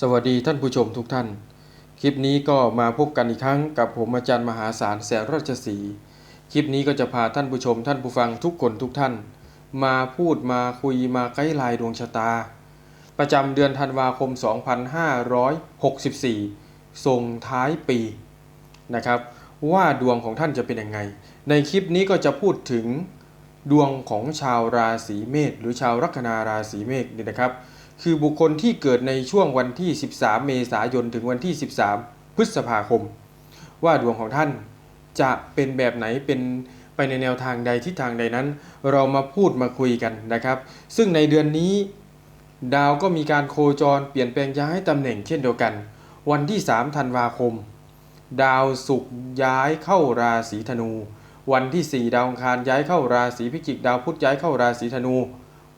สวัสดีท่านผู้ชมทุกท่าน คลิปนี้ก็มาพบกันอีกครั้งกับผมอาจารย์มหาศาลแสนราชสี คลิปนี้ก็จะพาท่านผู้ชมท่านผู้ฟังทุกคนทุกท่าน มาพูดมาคุยมาไกด์ไลน์ดวงชะตา ประจำเดือนธันวาคม 2564 ส่งท้ายปีนะครับ ว่าดวงของท่านจะเป็นยังไง ในคลิปนี้ก็จะพูดถึงดวงของชาวราศีเมษหรือชาวลัคนาราศีเมษนี่นะครับ คือบุคคลที่เกิดในช่วงวันที่ 13 เมษายนถึงวันที่ 13 พฤษภาคม ว่าดวงของท่านจะเป็นแบบไหนเป็นไปในแนวทางใดทิศทางใดนั้น เรามาพูดมาคุยกันนะครับ ซึ่งในเดือนนี้ดาวก็มีการโคจรเปลี่ยนแปลงย้ายตำแหน่งเช่นเดียวกัน วันที่ 3 ธันวาคม ดาวศุกร์ย้ายเข้าราศีธนู วันที่ 4 ดาวอังคารย้ายเข้าราศีพิจิก ดาวพุธย้ายเข้าราศีธนู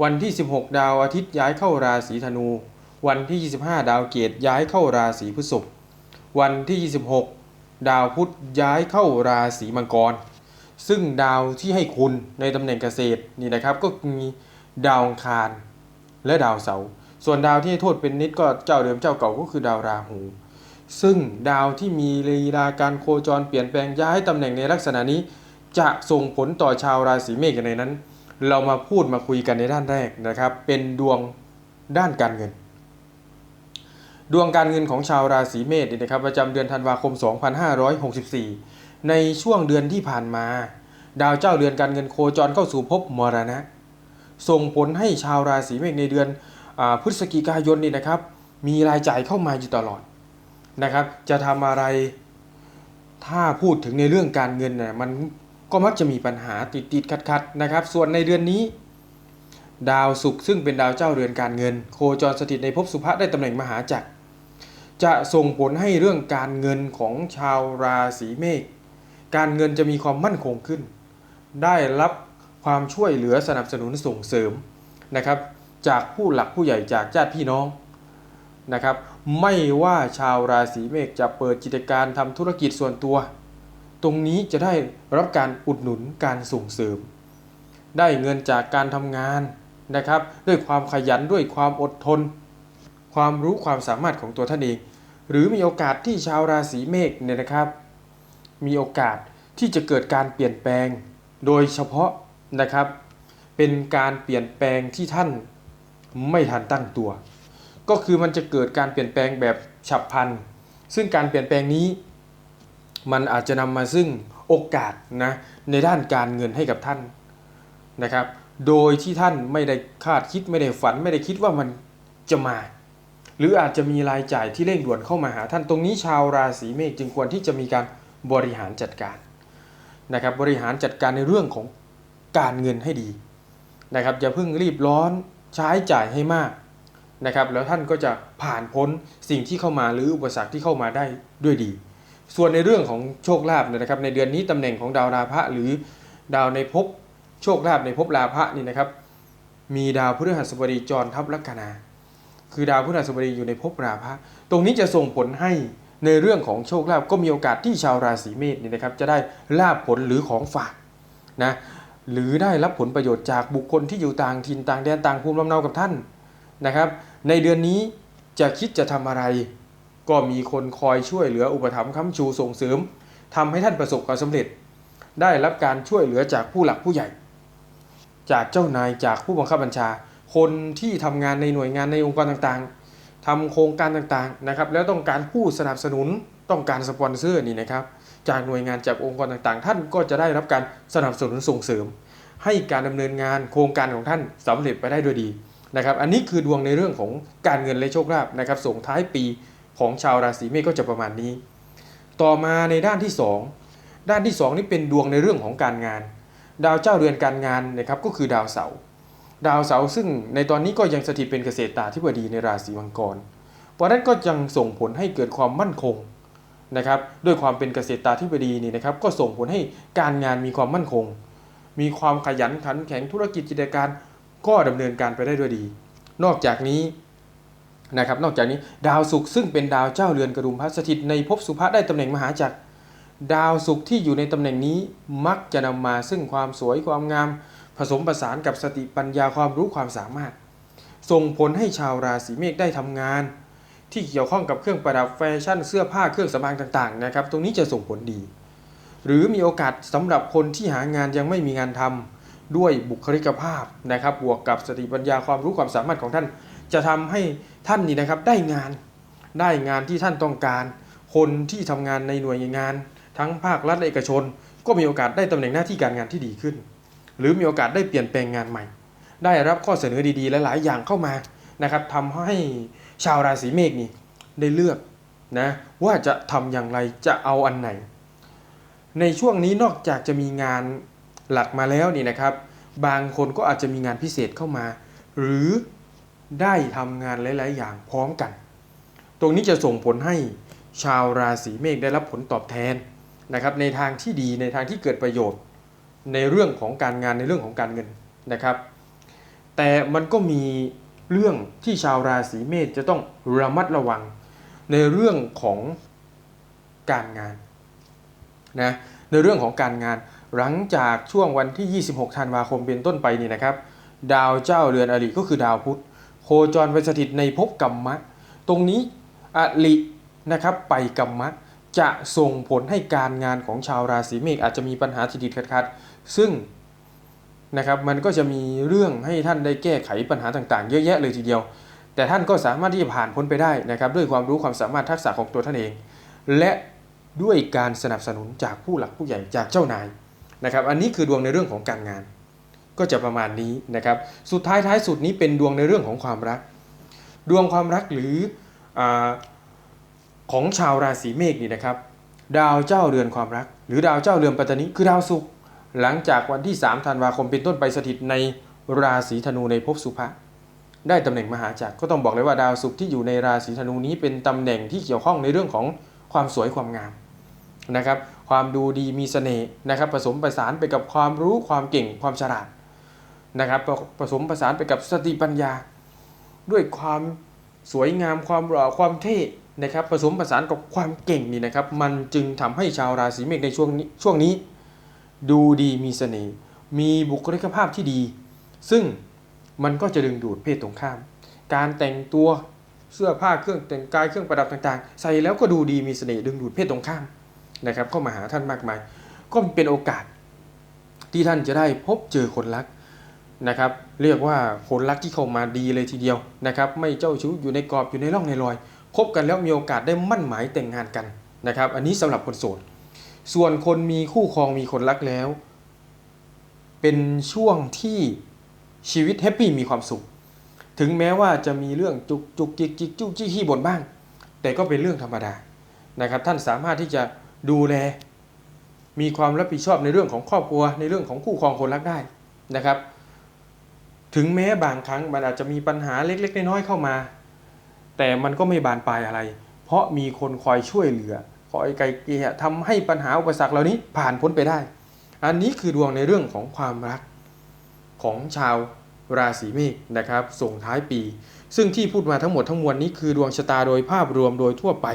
วันที่ 16 ดาวอาทิตย์ย้ายเข้าราศีธนู วันที่ 25 ดาวเกตย้ายเข้าราศีพฤษภวันที่ 26 ดาวพุธย้ายเข้าราศีมังกร ซึ่งดาวที่ให้คุณในตำแหน่งเกษตรนี่นะครับก็มีดาวคารและดาวเสาร์ส่วนดาวที่ให้โทษเป็นนิดก็เจ้าเดิมเจ้าเก่าก็คือดาวราหู ซึ่งดาวที่มีลีลาการโคจรเปลี่ยนแปลงย้ายตำแหน่งในลักษณะนี้ จะส่งผลต่อชาวราศีเมษในนั้น เรามาพูดมาคุยกันในด้านแรกนะครับ เป็นดวงด้านการเงิน ดวงการเงินของชาวราศีเมษนะครับประจำเดือนธันวาคม 2564 ในช่วงเดือนที่ผ่านมา ดาวเจ้าเรือนการเงินโคจรเข้าสู่ภพมรณะ ส่งผลให้ชาวราศีเมษในเดือนอพฤศจิกายนนี่นะครับ มีรายจ่ายเข้ามาอยู่ตลอดนะครับ จะทำอะไรถ้าพูดถึงในเรื่องการเงินน่ะมัน ก็มักจะมีปัญหาติดติดขัดขัดนะครับ ส่วนในเดือนนี้ ดาวศุกร์ซึ่งเป็นดาวเจ้าเรือนการเงิน โคจรสถิตในภพสุภะได้ตำแหน่งมหาจักร จะส่งผลให้เรื่องการเงินของชาวราศีเมษการเงินจะมีความมั่นคงขึ้น ได้รับความช่วยเหลือสนับสนุนส่งเสริมนะครับ จากผู้หลักผู้ใหญ่จากญาติพี่น้องนะครับ ไม่ว่าชาวราศีเมษจะเปิดกิจการทำธุรกิจส่วนตัว ตรงนี้จะได้รับการอุดหนุนการส่งเสริม ได้เงินจากการทำงานนะครับ ด้วยความขยันด้วยความอดทน ความรู้ความสามารถของตัวท่านเอง หรือมีโอกาสที่ชาวราศีเมษเนี่ยนะครับ มีโอกาสที่จะเกิดการเปลี่ยนแปลง โดยเฉพาะนะครับ เป็นการเปลี่ยนแปลงที่ท่านไม่ทันตั้งตัว ก็คือมันจะเกิดการเปลี่ยนแปลงแบบฉับพลัน ซึ่งการเปลี่ยนแปลงนี้ มันอาจจะนำมาซึ่งโอกาสนะในด้านการเงินให้กับท่านนะครับ โดยที่ท่านไม่ได้คาดคิดไม่ได้ฝัน ไม่ได้คิดว่ามันจะมา หรืออาจจะมีรายจ่ายที่เร่งด่วนเข้ามาหา ท่านตรงนี้ชาวราศีเมษจึงควรที่จะมีการบริหารจัดการนะครับบริหารจัดการในเรื่องของการเงินให้ดีนะครับอย่าเพิ่งรีบร้อนใช้จ่ายให้มากนะครับแล้วท่านก็จะผ่านพ้นสิ่งที่เข้ามาหรืออุปสรรคที่เข้ามาได้ด้วยดี ส่วนในเรื่องของโชคลาภเนี่ยนะครับในเดือนนี้ตำแหน่งของดาวราพะหรือดาวในภพโชคลาภในภพราพะนี่นะครับ มีดาวพฤหัสบดีจรทับลัคนา คือดาวพฤหัสบดีอยู่ในภพราพะตรงนี้จะส่งผลให้ในเรื่องของโชคลาภก็มีโอกาสที่ชาวราศีเมษนี่นะครับ จะได้ลาภผลหรือของฝากนะหรือได้รับผลประโยชน์จากบุคคลที่อยู่ต่างถิ่นต่างแดนต่างภูมิลำเนากับท่านนะครับ ในเดือนนี้จะคิดจะทำอะไร ก็มีคนคอยช่วยเหลืออุปถัมภ์ค้ำชูส่งเสริมทำให้ท่านประสบความสำเร็จ ได้รับการช่วยเหลือจากผู้หลักผู้ใหญ่ จากเจ้านายจากผู้บังคับบัญชา คนที่ทำงานในหน่วยงานในองค์กรต่างๆทำโครงการต่างๆนะครับ แล้วต้องการผู้สนับสนุนต้องการสปอนเซอร์นี่นะครับ จากหน่วยงานจากองค์กรต่างๆ ท่านก็จะได้รับการสนับสนุนส่งเสริม ให้การดำเนินงานโครงการของท่านสำเร็จไปได้ด้วยดีนะครับ อันนี้คือดวงในเรื่องของการเงินและโชคลาภนะครับส่งท้ายปี ของชาวราศีเมษก็จะประมาณนี้ ต่อมาในด้านที่ 2 ด้านที่ 2 นี่เป็นดวงในเรื่องของการงาน ดาวเจ้าเรือนการงานนะครับก็คือดาวเสาร์ดาวเสาร์ซึ่งในตอนนี้ก็ยังสถิตเป็นเกษตรตาธิบดีในราศีมังกร เพราะนั้นก็ยังส่งผลให้เกิดความมั่นคงนะครับด้วยความเป็นเกษตรตาธิบดีนี่นะครับก็ส่งผลให้การงานมีความมั่นคง มีความขยันขันแข็งธุรกิจกิจการก็ดำเนินการไปได้ด้วยดี นอกจากนี้ นะครับนอกจากนี้ดาวศุกร์ซึ่งเป็นดาวเจ้าเรือนกระดุมพระสถิตในภพสุภะได้ตำแหน่งมหาจักร ดาวศุกร์ที่อยู่ในตำแหน่งนี้มักจะนำมาซึ่งความสวยความงาม ผสมผสานกับสติปัญญาความรู้ความสามารถ ส่งผลให้ชาวราศีเมษได้ทำงาน ที่เกี่ยวข้องกับเครื่องประดับแฟชั่นเสื้อผ้าเครื่องสำอางต่างๆนะครับตรงนี้จะส่งผลดี หรือมีโอกาสสำหรับคนที่หางานยังไม่มีงานทำด้วยบุคลิกภาพนะครับบวกกับสติปัญญาความรู้ความสามารถของท่าน จะทำให้ ท่านนี่นะครับได้งานได้งานที่ท่านต้องการ คนที่ทำงานในหน่วยงาน ทั้งภาครัฐและเอกชน ก็มีโอกาสได้ตำแหน่งหน้าที่การงานที่ดีขึ้น หรือมีโอกาสได้เปลี่ยนแปลงงานใหม่ ได้รับข้อเสนอดีๆ หลายๆ อย่างเข้ามานะครับทำให้ชาวราศีเมษนี่ได้เลือกนะว่าจะทำอย่างไรจะเอาอันไหน ในช่วงนี้นอกจากจะมีงานหลักมาแล้วนี่นะครับ บางคนก็อาจจะมีงานพิเศษเข้ามา หรือ ได้ทำงานหลาย ๆ อย่างพร้อมกัน ตรงนี้จะส่งผลให้ชาวราศีเมษได้รับผลตอบแทนนะครับในทางที่ดีในทางที่เกิดประโยชน์ในเรื่องของการงานในเรื่องของการเงินนะครับ แต่มันก็มีเรื่องที่ชาวราศีเมษจะต้องระมัดระวังในเรื่องของการงานนะในเรื่องของการงานหลังจากช่วงวันที่ 26 ธันวาคมเป็นต้นไปนี่นะครับ ดาวเจ้าเรือนอริก็คือดาวพุธ โคจรไปสถิตในภพกรรมะ ตรงนี้อรินะครับไปกรรมะ จะส่งผลให้การงานของชาวราศีเมษอาจจะมีปัญหาติดๆขัดๆซึ่งนะครับมันก็จะมีเรื่องให้ท่านได้แก้ไขปัญหาต่างๆ เยอะแยะเลยทีเดียว แต่ท่านก็สามารถที่จะผ่านพ้นไปได้นะครับด้วยความรู้ความสามารถทักษะของตัวท่านเอง และด้วยการสนับสนุนจากผู้หลักผู้ใหญ่จากเจ้านายนะครับอันนี้คือดวงในเรื่องของการงาน ก็จะประมาณนี้นะครับ สุดท้ายท้ายสุดนี้เป็นดวงในเรื่องของความรัก ดวงความรักหรืออของชาวราศีเมษนี่นะครับ ดาวเจ้าเรือนความรัก หรือดาวเจ้าเรือนปัตตานีคือดาวศุกร์หลังจากวันที่ 3 ธันวาคมเป็นต้นไปสถิตในราศีธนูในภพสุภะได้ตำแหน่งมหาจักรก็ต้องบอกเลยว่าดาวศุกร์ที่อยู่ในราศีธนูนี้เป็นตำแหน่งที่เกี่ยวข้องในเรื่องของความสวยความงามนะครับ ความดูดีมีเสน่ห์นะครับ ผสมผสานไปกับความรู้ความเก่งความฉลาด นะครับผสมผสานไปกับสติปัญญา ด้วยความสวยงามความหล่อความเท่นะครับผสมผสานกับความเก่งนี่นะครับ มันจึงทำให้ชาวราศีเมษในช่วงนี้ช่วงนี้ ดูดีมีเสน่ห์มีบุคลิกภาพที่ดี ซึ่งมันก็จะดึงดูดเพศตรงข้าม การแต่งตัวเสื้อผ้าเครื่องแต่งกายเครื่องประดับต่างๆ ใส่แล้วก็ดูดีมีเสน่ห์ดึงดูดเพศตรงข้ามนะครับเข้ามาหาท่านมากมาย ก็เป็นโอกาสที่ท่านจะได้พบเจอคนรัก นะครับเรียกว่าคนรักที่เข้ามาดีเลยทีเดียวนะครับไม่เจ้าชู้อยู่ในกรอบอยู่ในร่องในรอยคบกันแล้วมีโอกาสได้มั่นหมายแต่งงานกันนะครับ อันนี้สำหรับคนโสดส่วนคนมีคู่ครองมีคนรักแล้ว เป็นช่วงที่ชีวิตแฮปปี้มีความสุข ถึงแม้ว่าจะมีเรื่องจุกจุกจิกจิกจุกจี้ขี้บ่นบ้าง แต่ก็เป็นเรื่องธรรมดานะครับ ท่านสามารถที่จะดูแล มีความรับผิดชอบในเรื่องของครอบครัว ในเรื่องของคู่ครองคนรักได้นะครับ ถึงแม้บางครั้งมันอาจจะมีปัญหาเล็ก ๆ น้อยๆเข้ามา แต่มันก็ไม่บานปลายอะไร เพราะมีคนคอยช่วยเหลือ คอยไกลเกลี่ยทำให้ปัญหาอุปสรรคเหล่านี้ผ่านพ้นไปได้ อันนี้คือดวงในเรื่องของความรักของชาวราศีเมษนะครับ ส่งท้ายปี ซึ่งที่พูดมาทั้งหมดทั้งมวลนี้คือดวงชะตาโดยภาพรวมโดยทั่วไป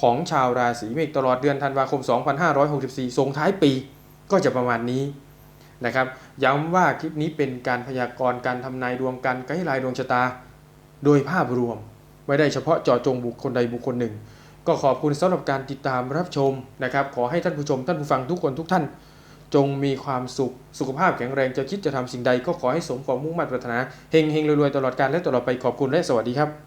ของชาวราศีเมษตลอดเดือนธันวาคม 2564 ส่งท้ายปี ก็จะประมาณนี้ นะครับ ย้ำว่าคลิปนี้เป็นการพยากรณ์การทำนายดวงกันไกด์ไลน์ดวงชะตา โดยภาพรวม ไม่ได้เฉพาะเจาะจงบุคคลใดบุคคลหนึ่ง ก็ขอบคุณสำหรับการติดตามรับชมนะครับ ขอให้ท่านผู้ชมท่านผู้ฟังทุกคนทุกท่าน จงมีความสุขสุขภาพแข็งแรงจะคิดจะทำสิ่งใด ก็ขอให้สมความมุ่งมั่นปรารถนาเฮงเฮงรวยๆตลอดกาลและตลอดไปขอบคุณและสวัสดีครับ